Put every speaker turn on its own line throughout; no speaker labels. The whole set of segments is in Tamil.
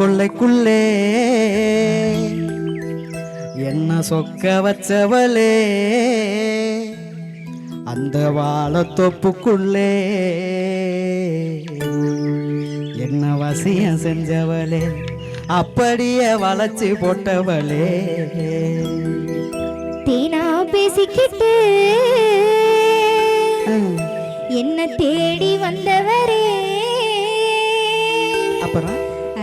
கொள்ளைக்குள்ளே. என்ன சொக்க வச்சவளே. அந்த வாழத்தொப்புக்குள்ளே என்ன வசியம் செஞ்சவளே. அப்படியே வளைச்சி போட்டவளே.
தேனா பேசிக்கிட்டு என்ன தேடி வந்தவரே.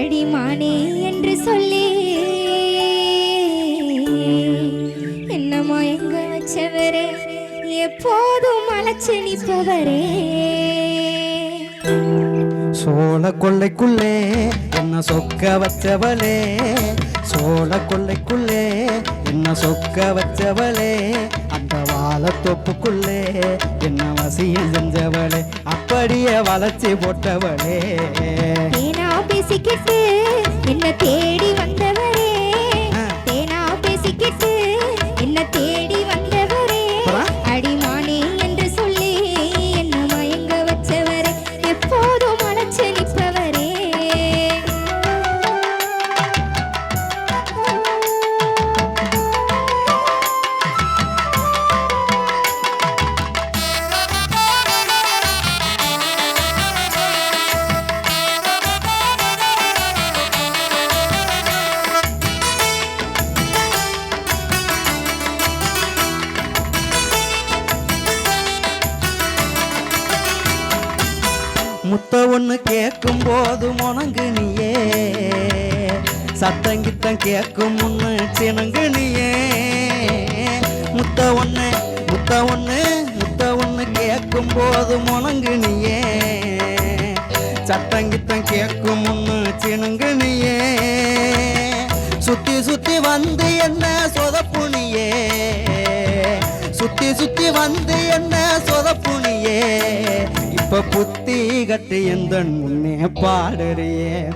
அடிமானே என்று சொல்லி. என்ன மயங்க வச்சவரே? எப்போதும் அழைச்சு நிற்பவரே.
சோழ கொள்ளைக்குள்ளே என்ன சொக்க வச்சவளே? சோழ கொள்ளைக்குள்ளே என்ன சொக்க வச்சவளே? அந்த வாழத்தொப்புக்குள்ளே என்ன வசியம் செஞ்சவளே? அப்படியே வளைச்சி போட்டவளே.
தேனா பேசிக்கிட்டு என்ன தேடி வந்தவரே.
முத்த ஒன்று கேட்கும் போது முணங்கு நீயே. சத்தங்கித்தம் கேட்கும் முன்னு சினங்கு நீயே. முத்த ஒன்று முத்த ஒன்று முத்த ஒன்று கேட்கும் போது முணங்கு நீயே. சத்தங்கித்தம் கேட்கும் முன்னு சினங்கு நீயே. சுத்தி சுத்தி வந்து என்ன சொதப்புனியே சுத்தி சுத்தி வந்து என்ன சொதப்புனியே கட்டு எந்த முன்னே பாடுறியே?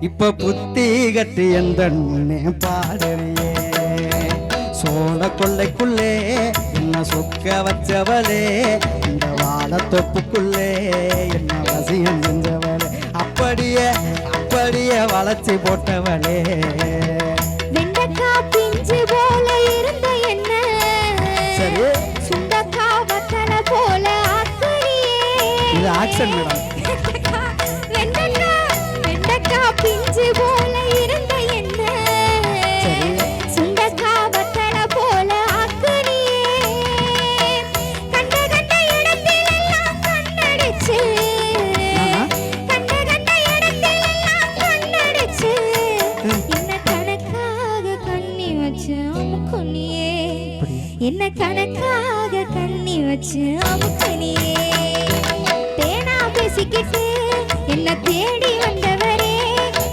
இப்ப புத்தி கட்டு எந்த முன்னே பாடுறியே? சோழ கொள்ளைக்குள்ளே என்ன சொக்க வச்சவளே? இந்த வாழ தொப்புக்குள்ளே என்ன வசியம் செஞ்சவளே? அப்படியே அப்படியே வளர்ச்சி போட்டவளே. இது மேடம்.
என்ன தேடி வந்தவரே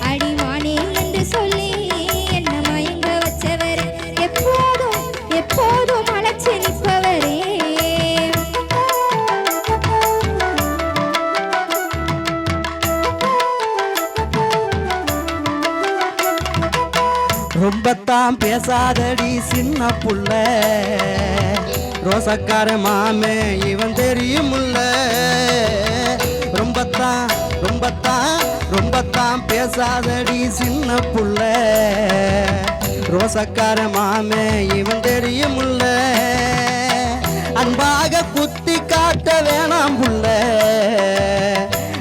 அடிவானே என்று சொல்லி என்ன மயங்க வச்சவரே. எப்போதும் எப்போதும் அழைச்சு நிற்பவரே.
ரொம்பத்தான் பேசாதடி சின்ன புள்ள. ரோசக்கார மாமே இவன் தெரியுமுல்ல ரொம்பத்தான் ரொம்பத்தான் ரொம்பத்தான் பேசாதடி சின்ன புள்ள. ரோசக்கார மாமே இவன் தெரியுமுல்ல அன்பாக குத்தி காட்ட வேணாம் புள்ள.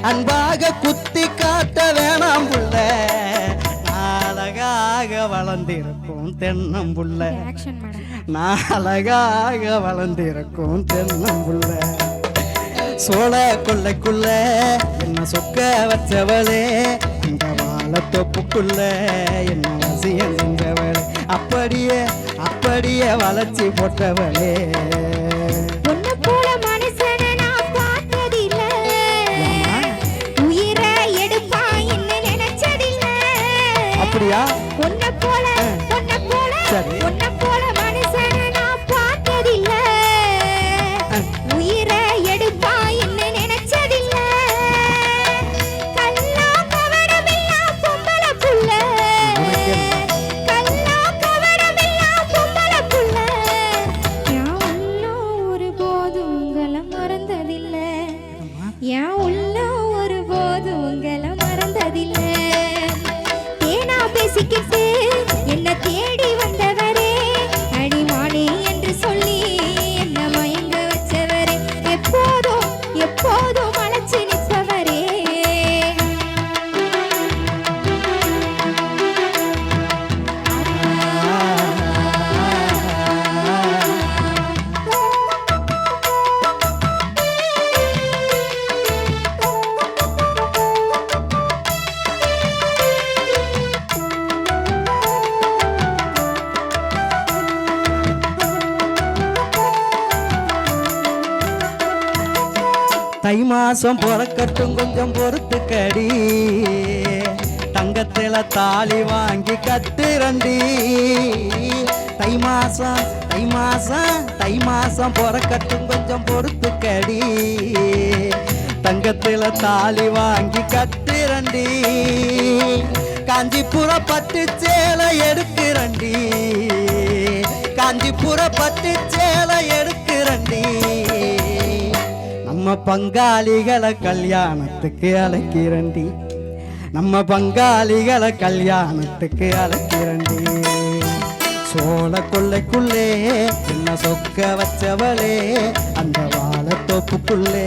அன்பாக குத்தி காட்ட வேணாம் புள்ள. அழகாக வளர்ந்திருக்கும்
மேடம்
நான் அழகாக வளர்ந்திருக்கும் தென்னம்புள்ள சோழ கொள்ளைக்குள்ள என்ன சொக்க வச்சவளே? இந்த வாழத்தொப்புக்குள்ள என்ன வசியம் செஞ்சவளே? அப்படியே அப்படியே வளைச்சி போட்டவளே.
உன்னை
தை மாசம் பிறக்கட்டும் கொஞ்சம் பொறுத்துக்கடி. தங்கத்துல தாலி வாங்கி கட்டுறண்டி தை மாசம் தை மாசம் தை மாசம் பிறக்கட்டும் கொஞ்சம் பொறுத்துக்கடி. தங்கத்துல தாலி வாங்கி கட்டுறண்டி காஞ்சிபுர பட்டு சேலை எடுக்கிறண்டி. காஞ்சிபுர பட்டு சேலை எடுக்கிறண்டி. நம்ம பங்காளிகளை கல்யாணத்துக்கு அழைக்கிறண்டி நம்ம பங்காளிகளை கல்யாணத்துக்கு அழைக்கிறண்டி சோழ கொள்ளைக்குள்ளே என்ன சொக்க வச்சவளே அந்த வாழத்தோப்புக்குள்ளே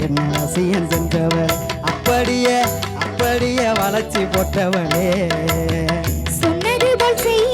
என்ன ரசியம் சென்றவள். அப்படியே அப்படியே வளர்ச்சி போட்டவளே.
சொன்னது போல் செய்ய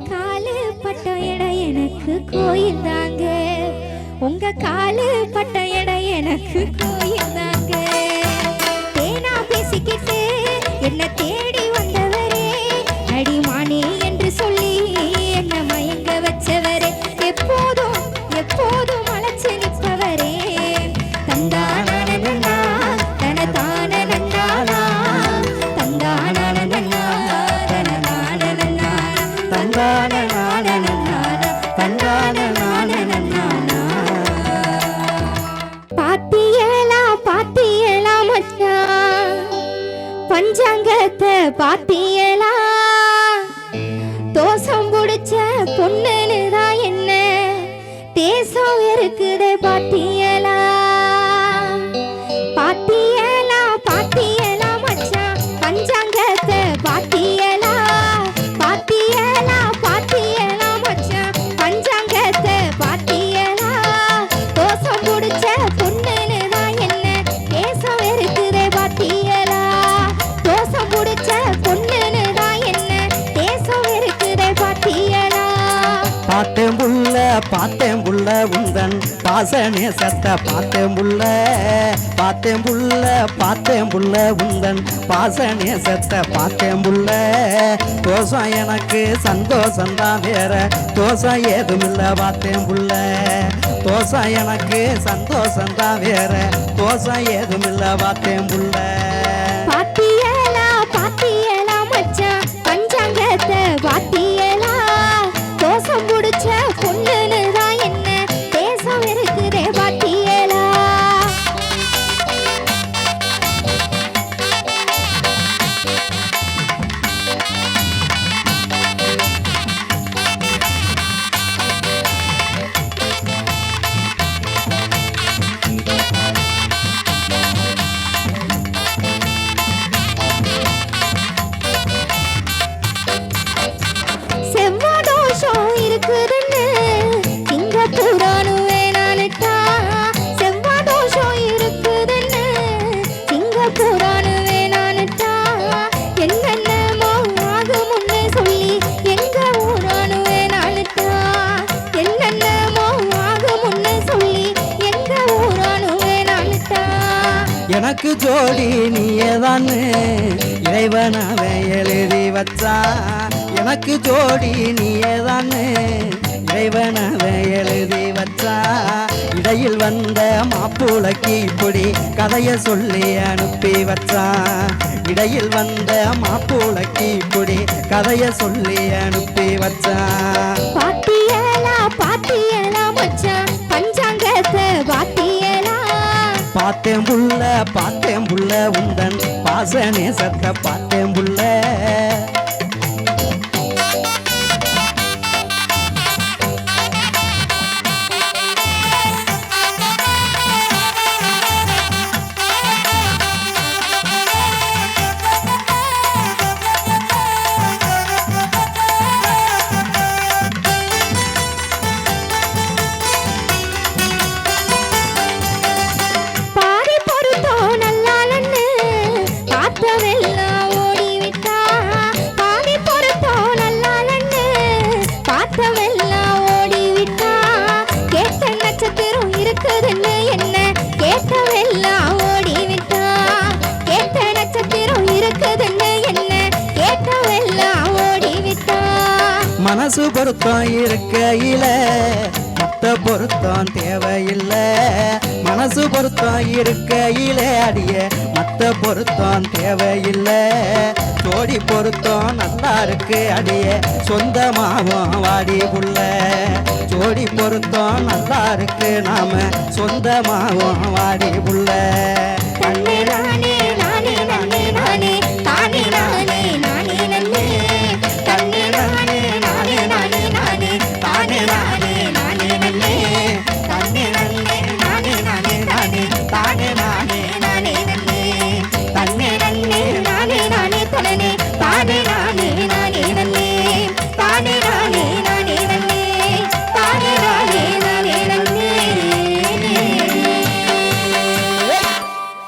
காலு பட்ட இடம் எனக்கு கோயில் தாங்க. உங்க காலு பட்ட இடம் எனக்கு கோயில் தாங்க. தேனா பேசிக்கிட்டு என்ன தேடி தொண்டன
பார்த்தேன் புள்ள பார்த்தேன் புள்ள உந்தன் பாசனே சத்த பார்த்தேன் புள்ள. பார்த்தேன் புள்ள பார்த்தேன் புள்ள உந்தன் பாசனே சத்த பார்த்தேன் புள்ள. தோசம் எனக்கு சந்தோஷம் தான் வேற. தோசம் ஏதுமில்ல பார்த்தேன் புள்ள. தோசம் எனக்கு சந்தோஷம் தான் வேற. தோசம் ஏதுமில்ல பார்த்தேன் புள்ள.
செவ்வாதோஷம் இருக்குதுன்னு சிங்கப்பூரானு வேணான்னுட்டா செவ்வாதோஷம் இருக்குதுன்னு சிங்கப்பூரானு வேணான்னுட்டா என்னென்னமோ ஆகுமுன்னு சொல்லி எங்க ஊரானு வேணான்னுட்டா என்னென்னமோ ஆகுமுன்னு சொல்லி எங்க ஊரானு வேணான்னுட்டா
எனக்கு ஜோடி நீயதான்னு இறைவனாவே எழுதி வச்சா எனக்கு ஜோடி நீயேதான்னு இறைவனாவே எழுதி வச்சா இடையில் வந்த மாப்பிளைக்கு இப்படி கதைய சொல்லி அனுப்பி வச்சா இடையில் வந்த மாப்பிளைக்கு இப்படி கதைய சொல்லி அனுப்பி வச்சா
பாத்தியலா பாத்தியலா மச்சான் பஞ்சாங்கத்தை பாத்தியலா
பார்த்தேன் புள்ள பார்த்தேன் புள்ள உந்தன் பாசனே சத்த பார்த்தேன் புள்ள. மனசு பொருத்தம் இருக்கையில மத்த பொருத்தம் தேவையில்லை. மனசு பொருத்தம் இருக்கையில அடிய மத்த பொருத்தம் தேவையில்லை. ஜோடி பொருத்தம் நல்லா இருக்கு அடிய சொந்தமாகும் வாடி புள்ள ஜோடி பொருத்தம் நல்லா இருக்கு நாம சொந்தமாகும் வாடி புள்ள
தன்னே